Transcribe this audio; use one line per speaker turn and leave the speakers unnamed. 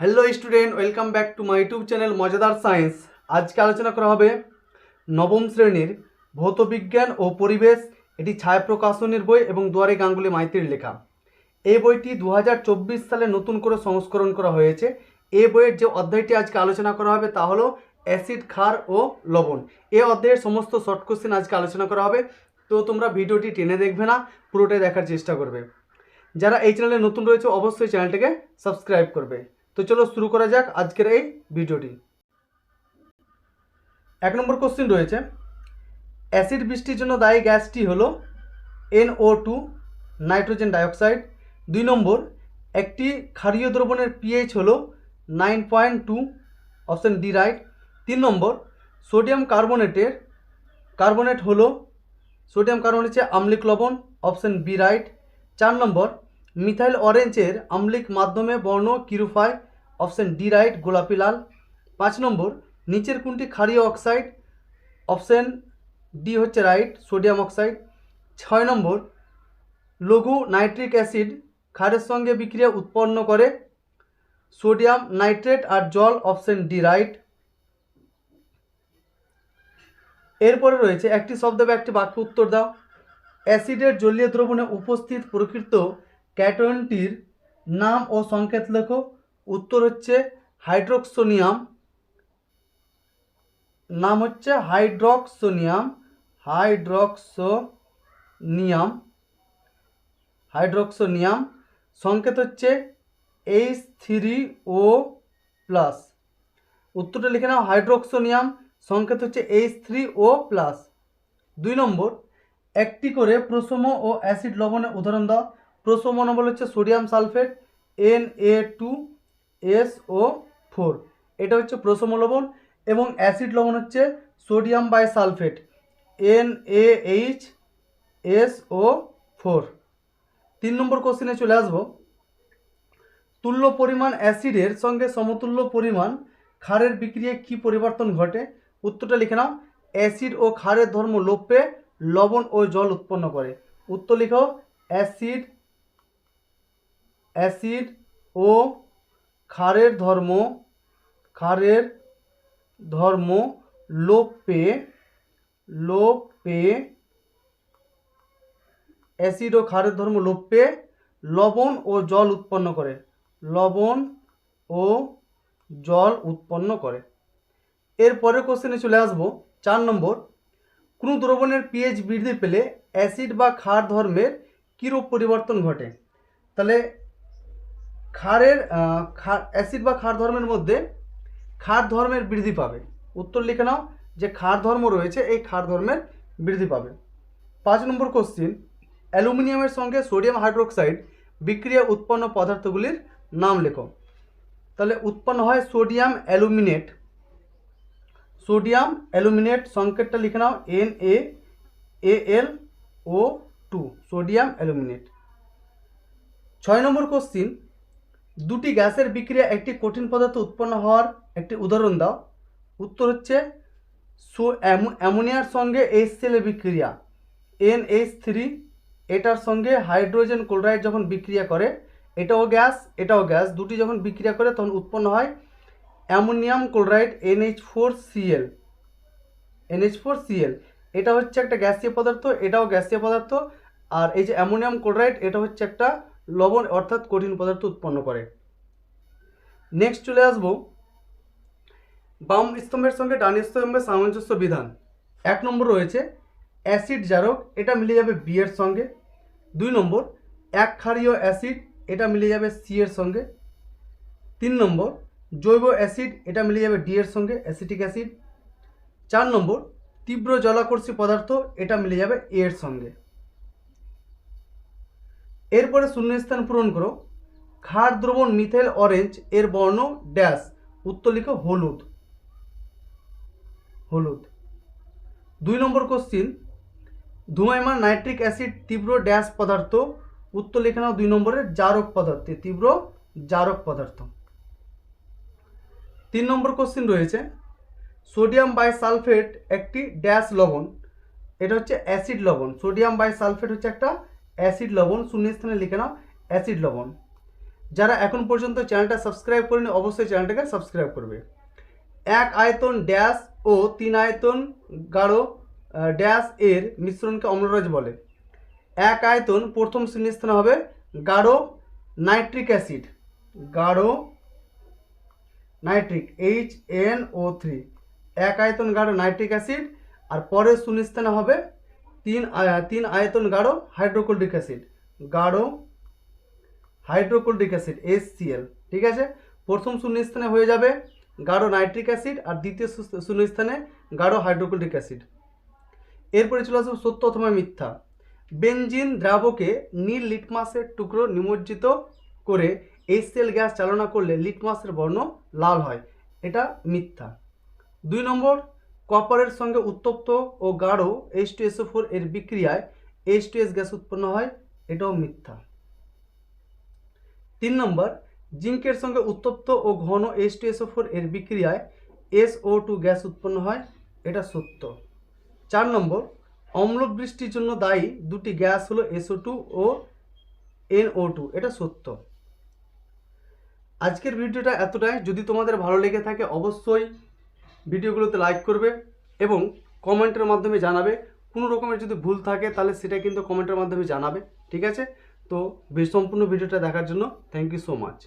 Hello student welcome back to my YouTube channel মজাদার science আজকে আলোচনা করা হবে নবম শ্রেণির ভৌতবিজ্ঞান ও পরিবেশ, এটি ছায়া প্রকাশনীর বই এবং দুয়ারে গাঙ্গুলি মাইতির লেখা। এই বইটি দু হাজার চব্বিশ সালে নতুন করে সংস্করণ করা হয়েছে। এই বইয়ের যে অধ্যায়টি আজকে আলোচনা করা হবে তা হলো অ্যাসিড, ক্ষার ও লবণ। এই অধ্যায়ের সমস্ত শর্ট কোশ্চেন আজকে আলোচনা করা হবে। তো তোমরা ভিডিওটি টেনে দেখবে না, পুরোটাই দেখার চেষ্টা করবে। যারা এই চ্যানেলে নতুন রয়েছে, অবশ্যই চ্যানেলটিকে সাবস্ক্রাইব করবে। তো চলো শুরু করা যাক আজকের এই ভিডিওটি। এক নম্বর কোশ্চেন রয়েছে অ্যাসিড বৃষ্টির জন্য দায়ী গ্যাসটি হলো এনও টু নাইট্রোজেন ডাইঅক্সাইড দুই নম্বর, একটি ক্ষারীয় দ্রবণের পিএইচ হলো nine point two option D right তিন নম্বর সোডিয়াম কার্বনেটের কার্বোনেট হলো সোডিয়াম কার্বনেট হচ্ছে আম্লিক লবণ অপশন বি রাইট চার নম্বর মিথাইল অরেঞ্জের আম্লিক মাধ্যমে বর্ণ কিরুফায় অপশন ডি রাইট, গোলাপি লাল। পাঁচ নম্বর, নিচের কোনটি ক্ষারীয় অক্সাইড? অপশন ডি হচ্ছে রাইট, সোডিয়াম অক্সাইড। ছয় নম্বর, লঘু নাইট্রিক অ্যাসিড ক্ষারের সঙ্গে বিক্রিয়া উৎপন্ন করে। সোডিয়াম নাইট্রেট আর জল, অপশন ডি রাইট। এরপরে রয়েছে একটি শব্দ বা একটি বাক্য উত্তর দাও। অ্যাসিডের জলীয় দ্রবণে উপস্থিত প্রকৃত ক্যাটয়নটির নাম ও সংকেত লেখো। উত্তর হচ্ছে হাইড্রোক্সোনিয়াম। নাম হচ্ছে হাইড্রক্সোনিয়াম। হাইড্রক্সোনিয়াম। হাইড্রক্সোনিয়াম। সংকেত হচ্ছে এইচ থ্রি ও প্লাস উত্তরটা লিখে নাও, হাইড্রক্সোনিয়াম। সংকেত হচ্ছে এইচ থ্রি ও প্লাস দুই নম্বর, একটি করে প্রসম ও অ্যাসিড লবণের উদাহরণ দাও। প্রসম নম্বর হচ্ছে sodium sulphate N A two S O four এটা হচ্ছে প্রসম লবণ এবং অ্যাসিড লবণ হচ্ছে sodium bisulphate N A H S O four তিন নম্বর কোশ্চেনে চলে আসব। তুল্য পরিমাণ অ্যাসিডের সঙ্গে সমতুল্য পরিমাণ ক্ষারের বিক্রিয়ায় কী পরিবর্তন ঘটে? উত্তরটা লিখে নাও। অ্যাসিড ও ক্ষারের ধর্ম লোপ লবণ ও জল উৎপন্ন করে। উত্তর লিখো। অ্যাসিড অ্যাসিড ও ক্ষারের ধর্ম ক্ষারের ধর্ম লোপ পেয়ে লোপ পেয়ে অ্যাসিড ও ক্ষারের ধর্ম লোপ পেয়ে লবণ ও জল উৎপন্ন করে। লবণ ও জল উৎপন্ন করে। এর পরের কোশ্চেনে চলে আসব। চার নম্বর কোনো দ্রবণের পিএইচ বৃদ্ধি পেলে অ্যাসিড বা ক্ষার ধর্মের কীরূপ পরিবর্তন ঘটে? তাহলে ক্ষারের ক্ষার অ্যাসিড বা ক্ষার ধর্মের মধ্যে ক্ষার ধর্মের বৃদ্ধি পাবে। উত্তর লিখে নাও, যে ক্ষার ধর্ম রয়েছে, এই ক্ষার ধর্মের বৃদ্ধি পাবে। পাঁচ নম্বর কোশ্চিন অ্যালুমিনিয়ামের সঙ্গে সোডিয়াম হাইড্রোক্সাইড বিক্রিয়া উৎপন্ন পদার্থগুলির নাম লেখো। তাহলে উৎপন্ন হয় সোডিয়াম অ্যালুমিনেট। সোডিয়াম অ্যালুমিনেট সংকেতটা লিখে নাও N A L O two sodium aluminate. ছয় নম্বর কোশ্চিন দুটি গ্যাসের বিক্রিয়া একটি কঠিন পদার্থ উৎপন্ন হওয়ার একটি উদাহরণ দাও। উত্তর হচ্ছে সো অ্যামোনিয়ার সঙ্গে এইচ সেলের বিক্রিয়া। এন এইচ থ্রি এটার সঙ্গে হাইড্রোজেন ক্লোরাইড যখন বিক্রিয়া করে, এটাও গ্যাস এটাও গ্যাস, দুটি যখন বিক্রিয়া করে তখন উৎপন্ন হয় ammonium chloride NH four CL NH four CL এটা হচ্ছে একটা গ্যাসীয় পদার্থ, এটাও গ্যাসীয় পদার্থ, আর এই যে অ্যামোনিয়াম ক্লোরাইড, এটা হচ্ছে একটা লবণ অর্থাৎ কঠিন পদার্থ উৎপন্ন করে। নেক্সট চলে আসব বাম স্তম্ভের সঙ্গে ডান স্তম্ভের সামঞ্জস্য বিধান। এক নম্বর রয়েছে অ্যাসিড জারক, এটা মিলে যাবে বি এর সঙ্গে। দুই নম্বর, এক ক্ষারীয় অ্যাসিড, এটা মিলে যাবে সি এর সঙ্গে। তিন নম্বর, জৈব অ্যাসিড, এটা মিলে যাবে ডি এর সঙ্গে, অ্যাসিটিক অ্যাসিড। চার নম্বর, তীব্র জলাকর্ষী পদার্থ, এটা মিলে যাবে এ এর সঙ্গে। এরপরে শূন্যস্থান পূরণ করো। ক্ষার দ্রবণ মিথেল অরেঞ্জ, এর বর্ণ ড্যাশ, উত্তর লিখো হলুদ। হলুদ। দুই নম্বর কোশ্চিন ধুমাইমান নাইট্রিক অ্যাসিড তীব্র ড্যাশ পদার্থ, উত্তর লিখে নাও দুই নম্বরের জারক পদার্থে, তীব্র জারক পদার্থ। তিন নম্বর কোশ্চিন রয়েছে, সোডিয়াম বাইসালফেট একটি ড্যাশ লবণ, এটা হচ্ছে অ্যাসিড লবণ। সোডিয়াম বাইসালফেট হচ্ছে একটা অ্যাসিড লবণ শূন্যস্থানে লিখে নাও, অ্যাসিড লবণ। যারা এখন পর্যন্ত চ্যানেলটা সাবস্ক্রাইব করেনি, অবশ্যই চ্যানেলটাকে সাবস্ক্রাইব করবে। এক আয়তন ড্যাশ ও তিন আয়তন গাঢ় ড্যাশ এর মিশ্রণকে অম্লরাজ বলে। এক আয়তন প্রথম শ্রেণীস্থানে হবে গাঢ় নাইট্রিক অ্যাসিড। গাঢ় nitric H N O three এক আয়তন গাঢ় নাইট্রিক অ্যাসিড, আর পরের শূন্যস্থানে হবে তিন তিন আয়তন গাঢ় হাইড্রোক্লোরিক অ্যাসিড গাঢ় হাইড্রোক্লোরিক অ্যাসিড এসসিএল ঠিক আছে? প্রথম শূন্যস্থানে হয়ে যাবে গাঢ় নাইট্রিক অ্যাসিড আর দ্বিতীয় শূন্য- শূন্যস্থানে গাঢ় হাইড্রোক্লোরিক অ্যাসিড এরপরে চলে আসবে সত্য অথবা মিথ্যা। বেনজিন দ্রাবকে নীল লিটমাসের টুকরো নিমজ্জিত করে এইচসিএল গ্যাস চালনা করলে লিটমাসের বর্ণ লাল হয়। এটা মিথ্যা। দুই নম্বর কপারের সঙ্গে উত্তপ্ত ও গাঢ় এইচ টু এসও ফোর এর বিক্রিয়ায় এইচ টু এস গ্যাস উৎপন্ন হয়, এটাও মিথ্যা। তিন নম্বর, জিঙ্কের সঙ্গে উত্তপ্ত ও ঘন এইচ টু এসও ফোর এর বিক্রিয়ায় এস ও টু গ্যাস উৎপন্ন হয়, এটা সত্য। চার নম্বর, অম্লবৃষ্টির জন্য দায়ী দুটি গ্যাস হলো এসও টু ও এনও টু এটা সত্য। আজকের ভিডিওটা এতটাই। যদি তোমাদের ভালো লেগে থাকে, অবশ্যই ভিডিওগুলোতে লাইক করবে এবং কমেন্টের মাধ্যমে জানাবে। কোনো রকমের যদি ভুল থাকে, তাহলে সেটা কিন্তু কমেন্টের মাধ্যমে জানাবে। ঠিক আছে? তো সম্পূর্ণ ভিডিওটা দেখার জন্য থ্যাংক ইউ সো মাচ